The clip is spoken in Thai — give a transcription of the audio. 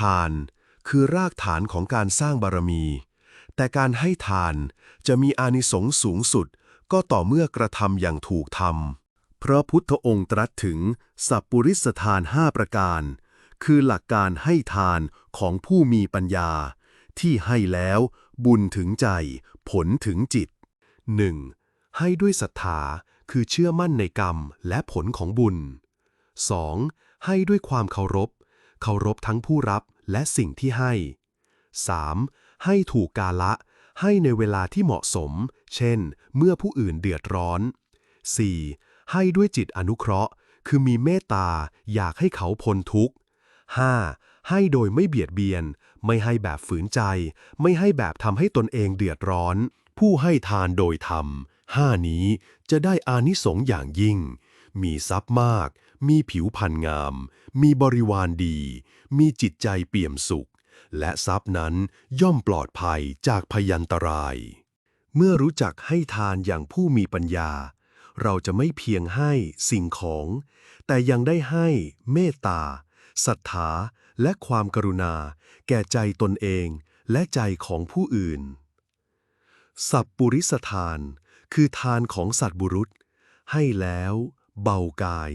ทาน คือรากฐานของการสร้างบารมี แต่การให้ทานจะมีอานิสงส์สูงสุด ก็ต่อเมื่อกระทำอย่างถูกทำพระพุทธองค์ตรัสถึง สัพปุริสทานห้าประการ คือหลักการให้ทานของผู้มีปัญญา ที่ให้แล้วบุญถึงใจ ผลถึงจิต 1. ให้ด้วยศรัทธาคือเชื่อมั่นในกรรมและผลของบุญ 2. ให้ด้วยความเคารพ เคารพทั้งผู้รับและสิ่งที่ให้ 3. ให้ถูกกาละ ให้ในเวลาที่เหมาะสม เช่น เมื่อผู้อื่นเดือดร้อน 4. ให้ด้วยจิตอนุเคราะห์ คือมีเมตตาอยากให้เขาพ้นทุกข์ 5. ให้โดยไม่เบียดเบียน ไม่ให้แบบฝืนใจ ไม่ให้แบบทำให้ตนเองเดือดร้อน ผู้ให้ทานโดยธรรมห้านี้จะได้อานิสงส์อย่างยิ่ง มีทรัพย์มาก มีผิวพรรณงาม มีบริวารดี มีจิตใจเปี่ยมสุข และทรัพย์นั้นย่อมปลอดภัยจากพยันตราย เมื่อรู้จักให้ทานอย่างผู้มีปัญญา เราจะไม่เพียงให้สิ่งของ แต่ยังได้ให้เมตตาศรัทธาและความกรุณา แก่ใจตนเองและใจของผู้อื่น สัพปุริสทาน คือทานของสัตว์บุรุษ ให้แล้ว เบากาย